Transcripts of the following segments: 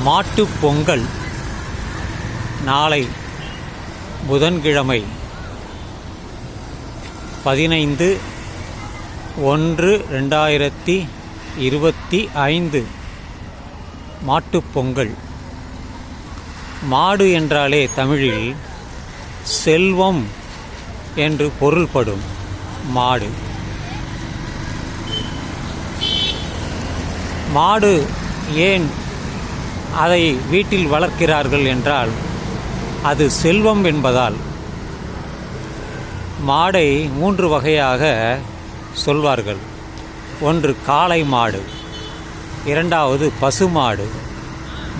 மாட்டுப் பொங்கல் நாளை புதன்கிழமை பதினைந்து ஒன்று ரெண்டாயிரத்தி இருபத்தி ஐந்து. மாட்டுப்பொங்கல் மாடு என்றாலே தமிழில் செல்வம் என்று பொருள்படும் மாடு. மாடு ஏன் அதை வீட்டில் வளர்க்கிறார்கள் என்றால் அது செல்வம் என்பதால். மாடை மூன்று வகையாக சொல்வார்கள். ஒன்று காளை மாடு இரண்டாவது பசு மாடு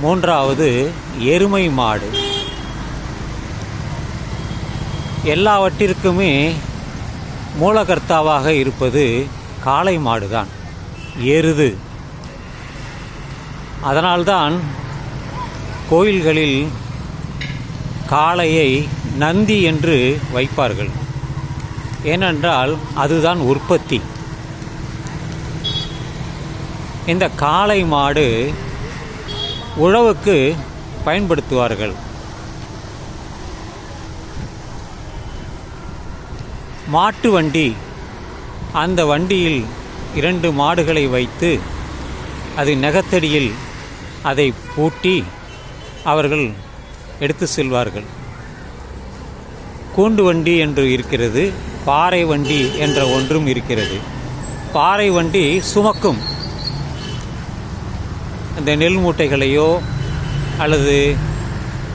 மூன்றாவது எருமை மாடு. எல்லாவற்றிற்குமே மூலகர்த்தாவாக இருப்பது காளை மாடுதான். எருது அதனால்தான் கோயில்களில் காளையை நந்தி என்று வைப்பார்கள். ஏனென்றால் அதுதான் உற்பத்தி. இந்த காளை மாடு உழவுக்கு பயன்படுத்துவார்கள். மாட்டு வண்டி. அந்த வண்டியில் இரண்டு மாடுகளை வைத்து அது நெகத்தடியில் அதை பூட்டி அவர்கள் எடுத்து செல்வார்கள். கூண்டு வண்டி என்று இருக்கிறது பாறை வண்டி என்ற ஒன்றும் இருக்கிறது. பாறை வண்டி சுமக்கும். அந்த நெல் மூட்டைகளையோ அல்லது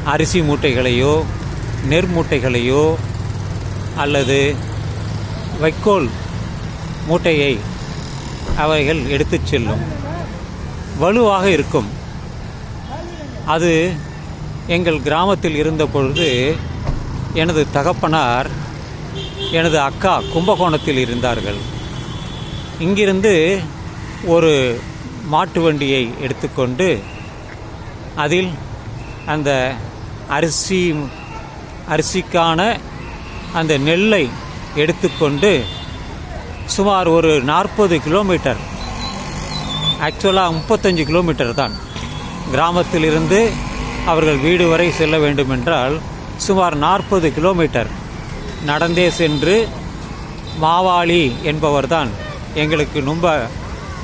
அரிசி மூட்டைகளையோ நெற் மூட்டைகளையோ அல்லது வைக்கோல் மூட்டையை அவைகள் எடுத்துச் செல்லும். வலுவாக இருக்கும். அது எங்கள் கிராமத்தில் இருந்த பொழுது எனது தகப்பனார் எனது அக்கா கும்பகோணத்தில் இருந்தார்கள். இங்கிருந்து ஒரு மாட்டு வண்டியை எடுத்துக்கொண்டு அதில் அந்த அரிசி அரிசிக்கான அந்த நெல்லை எடுத்துக்கொண்டு சுமார் ஒரு நாற்பது கிலோமீட்டர் ஆக்சுவலாக முப்பத்தஞ்சு கிலோமீட்டர் தான். கிராமத்திலிருந்து அவர்கள் வீடு வரை செல்ல வேண்டுமென்றால் சுமார் நாற்பது கிலோமீட்டர் நடந்தே சென்று மாவாளி என்பவர்தான் எங்களுக்கு ரொம்ப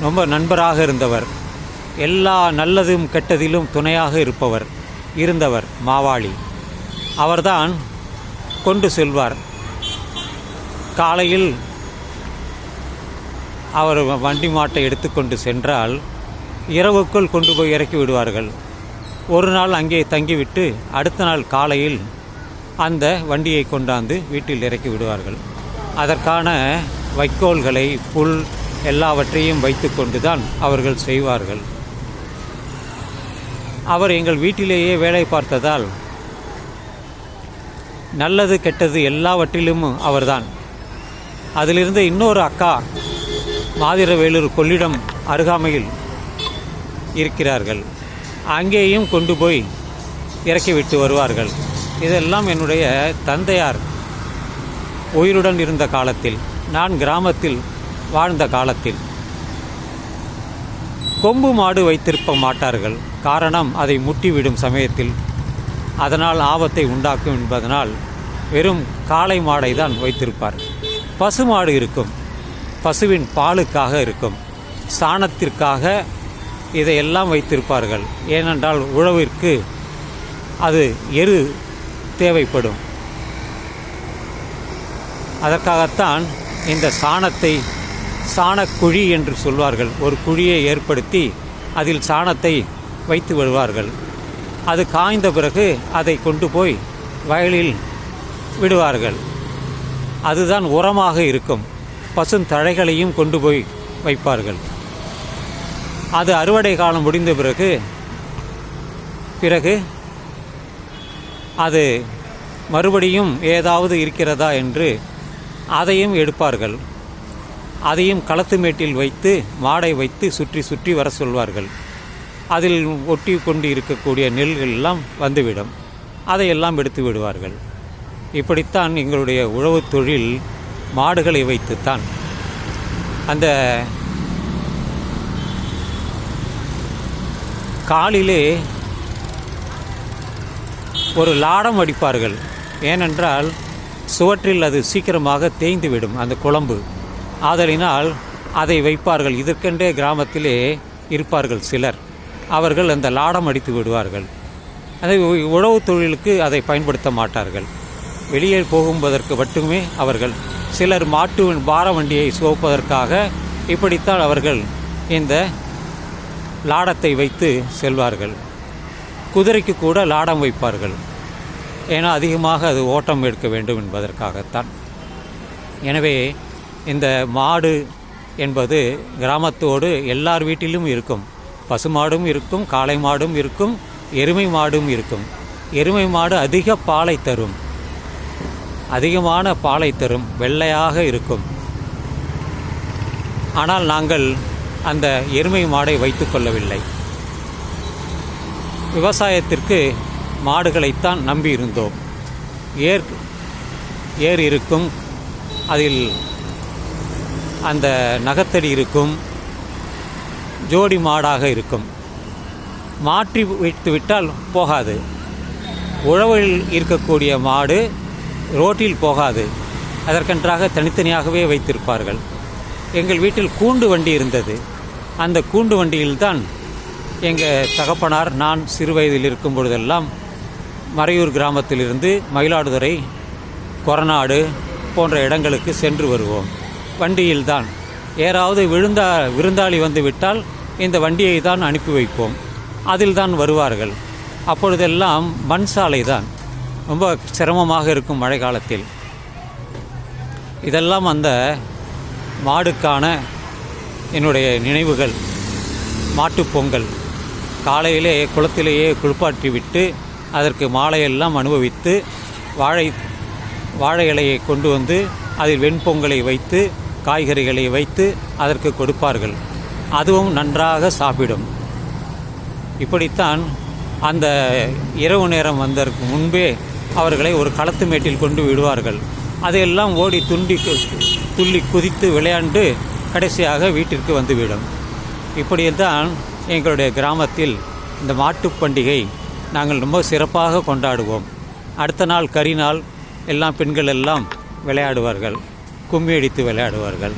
ரொம்ப நண்பராக இருந்தவர். எல்லா நல்லதும் கெட்டதிலும் துணையாக இருப்பவர் இருந்தவர் மாவாளி. அவர்தான் கொண்டு செல்வார். காலையில் அவர் வண்டி மாட்டை எடுத்துக்கொண்டு சென்றால் இரவுக்குள் கொண்டு போய் இறக்கி விடுவார்கள். ஒரு நாள் அங்கே தங்கிவிட்டு அடுத்த நாள் காலையில் அந்த வண்டியை கொண்டாந்து வீட்டில் இறக்கி விடுவார்கள். அதற்கான வைக்கோல்களை புல் எல்லாவற்றையும் வைத்துக்கொண்டு தான் அவர்கள் செய்வார்கள். அவர் எங்கள் வீட்டிலேயே வேலை பார்த்ததால் நல்லது கெட்டது எல்லாவற்றிலும் அவர்தான். அதிலிருந்து இன்னொரு அக்கா மாதிரவேலூர் கொள்ளிடம் அருகாமையில் இருக்கிறார்கள். அங்கேயும் கொண்டு போய் இறக்கி விட்டு வருவார்கள். இதெல்லாம் என்னுடைய தந்தையார் உயிருடன் இருந்த காலத்தில் நான் கிராமத்தில் வாழ்ந்த காலத்தில். கொம்பு மாடு வைத்திருக்க மாட்டார்கள். காரணம் அதை முட்டிவிடும் சமயத்தில் அதனால் ஆபத்தை உண்டாக்கும் என்பதனால் வெறும் காளை மாடை தான் வைத்திருப்பார். பசு மாடு இருக்கும். பசுவின் பாலுக்காக இருக்கும். சாணத்திற்காக இதையெல்லாம் வைத்திருப்பார்கள். ஏனென்றால் உழவிற்கு அது எரு தேவைப்படும். அதற்காகத்தான் இந்த சாணத்தை சாணக்குழி என்று சொல்வார்கள். ஒரு குழியை ஏற்படுத்தி அதில் சாணத்தை வைத்து விடுவார்கள். அது காய்ந்த பிறகு அதை கொண்டு போய் வயலில் விடுவார்கள். அதுதான் உரமாக இருக்கும். பசுந்தழைகளையும் கொண்டு போய் வைப்பார்கள். அது அறுவடை காலம் முடிந்த பிறகு பிறகு அது மறுபடியும் ஏதாவது இருக்கிறதா என்று அதையும் எடுப்பார்கள். அதையும் களத்து மேட்டில் வைத்து மாடை வைத்து சுற்றி சுற்றி வர சொல்வார்கள். அதில் ஒட்டி கொண்டு இருக்கக்கூடிய நெல்கள் எல்லாம் வந்துவிடும். அதையெல்லாம் எடுத்து விடுவார்கள். இப்படித்தான் எங்களுடைய உழவுத் தொழில் மாடுகளை வைத்துத்தான். அந்த காலிலே ஒரு லாடம் அடிப்பார்கள். ஏனென்றால் சுவற்றில் அது சீக்கிரமாக தேய்ந்துவிடும் அந்த குழம்பு. ஆதலினால் அதை வைப்பார்கள். இதற்கென்றே கிராமத்திலே இருப்பார்கள் சிலர். அவர்கள் அந்த லாடம் அடித்து விடுவார்கள். அதை உழவு தொழிலுக்கு அதை பயன்படுத்த மாட்டார்கள். வெளியே போகும்பதற்கு மட்டுமே அவர்கள் சிலர் மாட்டு பார வண்டியை சுவப்பதற்காக இப்படித்தான் அவர்கள் இந்த லாடத்தை வைத்து செல்வார்கள். குதிரைக்கு கூட லாடம் வைப்பார்கள். ஏன்னா அதிகமாக அது ஓட்டம் எடுக்க வேண்டும் என்பதற்காகத்தான். எனவே இந்த மாடு என்பது கிராமத்தோடு எல்லார் வீட்டிலும் இருக்கும். பசுமாடும் இருக்கும் காளை மாடும் இருக்கும் எருமை மாடும் இருக்கும். எருமை மாடு அதிக பாலை தரும். அதிகமான பாலை தரும் வெள்ளையாக இருக்கும். ஆனால் நாங்கள் அந்த எருமை மாடை வைத்து கொள்ளவில்லை. விவசாயத்திற்கு மாடுகளைத்தான் நம்பி இருந்தோம். ஏர் ஏர் இருக்கும் அதில் அந்த நகத்தடி இருக்கும் ஜோடி மாடாக இருக்கும். மாற்றி வைத்து விட்டால் போகாது. உழவில் இருக்கக்கூடிய மாடு ரோட்டில் போகாது. அதற்கென்றாக தனித்தனியாகவே வைத்திருப்பார்கள். எங்கள் வீட்டில் கூண்டு வண்டி இருந்தது. அந்த கூண்டு வண்டியில்தான் எங்கள் தகப்பனார் நான் சிறு வயதில் இருக்கும் பொழுதெல்லாம் மறையூர் கிராமத்திலிருந்து மயிலாடுதுறை கொரநாடு போன்ற இடங்களுக்கு சென்று வருவோம். வண்டியில்தான். ஏறாவது விழுந்தா விருந்தாளி வந்து விட்டால் இந்த வண்டியை தான் அனுப்பி வைப்போம். அதில் தான் வருவார்கள். அப்பொழுதெல்லாம் மண் சாலை தான் ரொம்ப சிரமமாக இருக்கும் மழை காலத்தில் இதெல்லாம் அந்த மாடுக்கான என்னுடைய நினைவுகள் மாட்டுப்பொங்கல் காலையிலே குளத்திலேயே குளிப்பாட்டி விட்டு அதற்கு மாலையெல்லாம் அனுபவித்து வாழை வாழை இலையை கொண்டு வந்து அதில் வெண்பொங்கலை வைத்து காய்கறிகளை வைத்து அதற்கு கொடுப்பார்கள். அதுவும் நன்றாக சாப்பிடும். இப்படித்தான் அந்த இரவு நேரம் வந்ததற்கு முன்பே அவர்களை ஒரு களத்து மேட்டில் கொண்டு விடுவார்கள். அதையெல்லாம் ஓடி துண்டி துள்ளி குதித்து விளையாண்டு கடைசியாக வீட்டிற்கு வந்துவிடும். இப்படித்தான் எங்களுடைய கிராமத்தில் இந்த மாட்டுப் பண்டிகை நாங்கள் ரொம்ப சிறப்பாக கொண்டாடுவோம். அடுத்த நாள் கரிநாள் எல்லாம் பெண்கள் எல்லாம் விளையாடுவார்கள் கும்மி அடித்து விளையாடுவார்கள்.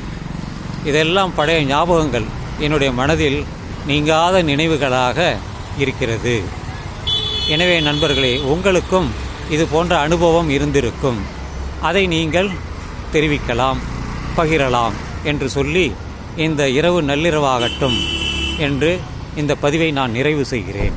இதெல்லாம் பழைய ஞாபகங்கள் என்னுடைய மனதில் நீங்காத நினைவுகளாக இருக்கிறது. எனவே நண்பர்களே உங்களுக்கும் இது போன்ற அனுபவம் இருந்திருக்கும். அதை நீங்கள் தெரிவிக்கலாம் பகிரலாம். என்று சொல்லி இந்த இரவு நள்ளிரவாகட்டும் என்று இந்த பதிவை நான் நிறைவு செய்கிறேன்.